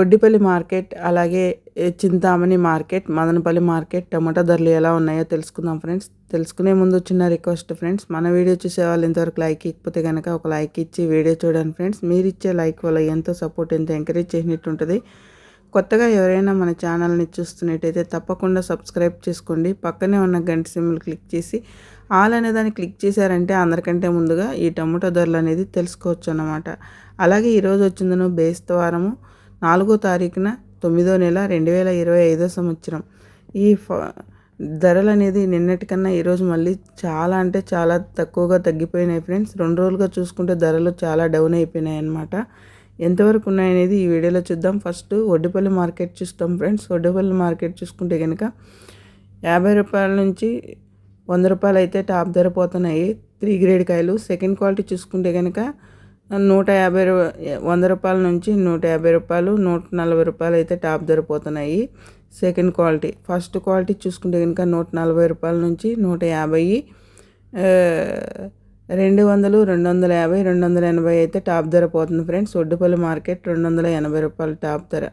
Oddipalli market అలాగే Chintamani market Madanapalli market tomato ధరలు ఎలా ఉన్నాయో తెలుసుకుందాం ఫ్రెండ్స్. తెలుసుకునే ముందు చిన్న రిక్వెస్ట్ ఫ్రెండ్స్. మన వీడియో చూసే వాళ్ళు ఇంతవరకు లైక్ ఇకపోతే కనుక ఒక లైక్ ఇచ్చి వీడియో చూడండి ఫ్రెండ్స్. మీరు ఇచ్చే లైక్ వల్ల ఎంతో సపోర్ట్ ఎంతో ఎంకరేజ్ చేసినట్టు ఉంటుంది. కొత్తగా ఎవరైనా మన ఛానల్ని చూస్తున్నట్టయితే తప్పకుండా సబ్స్క్రైబ్ చేసుకోండి. పక్కనే ఉన్న గంట సిమ్లు క్లిక్ చేసి ఆల్ అనే దాన్ని క్లిక్ చేశారంటే అందరికంటే ముందుగా ఈ టమాటో ధరలు అనేది తెలుసుకోవచ్చు అన్నమాట. అలాగే ఈరోజు వచ్చిందను బేస్తవారము. నాలుగో తారీఖున తొమ్మిదో నెల రెండు వేల ఇరవై ఐదో సంవత్సరం. ఈ ధరలు అనేది నిన్నటికన్నా ఈరోజు మళ్ళీ చాలా అంటే చాలా తక్కువగా తగ్గిపోయినాయి ఫ్రెండ్స్. రెండు రోజులుగా చూసుకుంటే ధరలు చాలా డౌన్ అయిపోయినాయి అనమాట ఎంతవరకు ఉన్నాయనేది ఈ వీడియోలో చూద్దాం. ఫస్ట్ ఒడ్డుపల్లి మార్కెట్ చూస్తాం ఫ్రెండ్స్. ఒడ్డుపల్లి మార్కెట్ చూసుకుంటే కనుక యాభై రూపాయల నుంచి వంద రూపాయలు అయితే టాప్ ధర పోతున్నాయి. త్రీ గ్రేడ్ కాయలు. సెకండ్ క్వాలిటీ చూసుకుంటే కనుక నూట యాభై వంద రూపాయల నుంచి నూట యాభై రూపాయలు నూట నలభై రూపాయలు అయితే టాప్ ధర పోతున్నాయి. సెకండ్ క్వాలిటీ ఫస్ట్ క్వాలిటీ చూసుకుంటే కనుక నూట నలభై రూపాయల నుంచి నూట యాభై రెండు వందలు రెండు వందల యాభై రెండు వందల ఎనభై అయితే టాప్ ధర పోతుంది ఫ్రెండ్స్. ఒడ్డుపల్లి మార్కెట్ రెండు వందల ఎనభై రూపాయలు టాప్ ధర.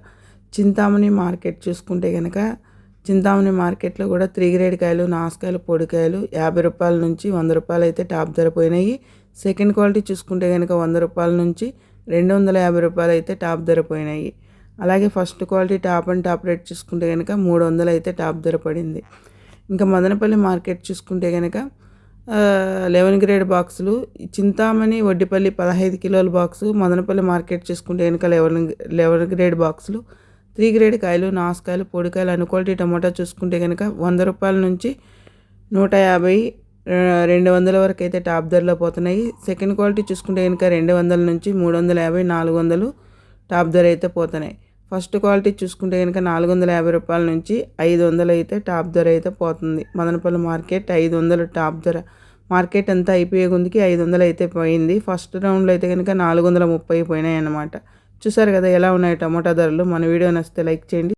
చింతామణి మార్కెట్ చూసుకుంటే కనుక చింతామణి మార్కెట్లో కూడా త్రీ గ్రేడ్ కాయలు నాసుకాయలు పొడికాయలు యాభై రూపాయల నుంచి వంద రూపాయలు అయితే టాప్ ధర పోయినాయి. సెకండ్ క్వాలిటీ చూసుకుంటే కనుక వంద రూపాయల నుంచి రెండు వందల యాభై రూపాయలు అయితే టాప్ ధర పోయినాయి. అలాగే first quality top and top rate చూసుకుంటే కనుక మూడు వందలు అయితే టాప్ ధర పడింది. ఇంకా మదనపల్లి మార్కెట్ చూసుకుంటే కనుక లెవెన్ గ్రేడ్ బాక్సులు చింతామణి వడ్డిపల్లి పదహైదు కిలోల బాక్సు మదనపల్లి మార్కెట్ చూసుకుంటే కనుక లెవెన్ లెవెన్ గ్రేడ్ బాక్సులు త్రీ గ్రేడ్ కాయలు నాసుకాయలు పొడికాయలు అను క్వాలిటీ టమాటా చూసుకుంటే కనుక వంద రూపాయల నుంచి నూట యాభై రెండు వందల వరకు అయితే టాప్ ధరలో పోతున్నాయి. సెకండ్ క్వాలిటీ చూసుకుంటే కనుక రెండు వందల నుంచి మూడు వందల యాభై నాలుగు వందలు టాప్ ధర అయితే పోతున్నాయి. ఫస్ట్ క్వాలిటీ చూసుకుంటే కనుక నాలుగు వందల యాభై రూపాయల నుంచి ఐదు వందలు అయితే టాప్ ధర అయితే పోతుంది. మదనపల్లి మార్కెట్ ఐదు వందలు టాప్ ధర. మార్కెట్ అంతా అయిపోయే గుందికి ఐదు వందలు అయితే పోయింది. ఫస్ట్ రౌండ్లో అయితే కనుక నాలుగు వందల ముప్పై పోయినాయి అన్నమాట. చూసారు కదా ఎలా ఉన్నాయి టమాటా ధరలు? మన వీడియో నచ్చితే లైక్ చేయండి.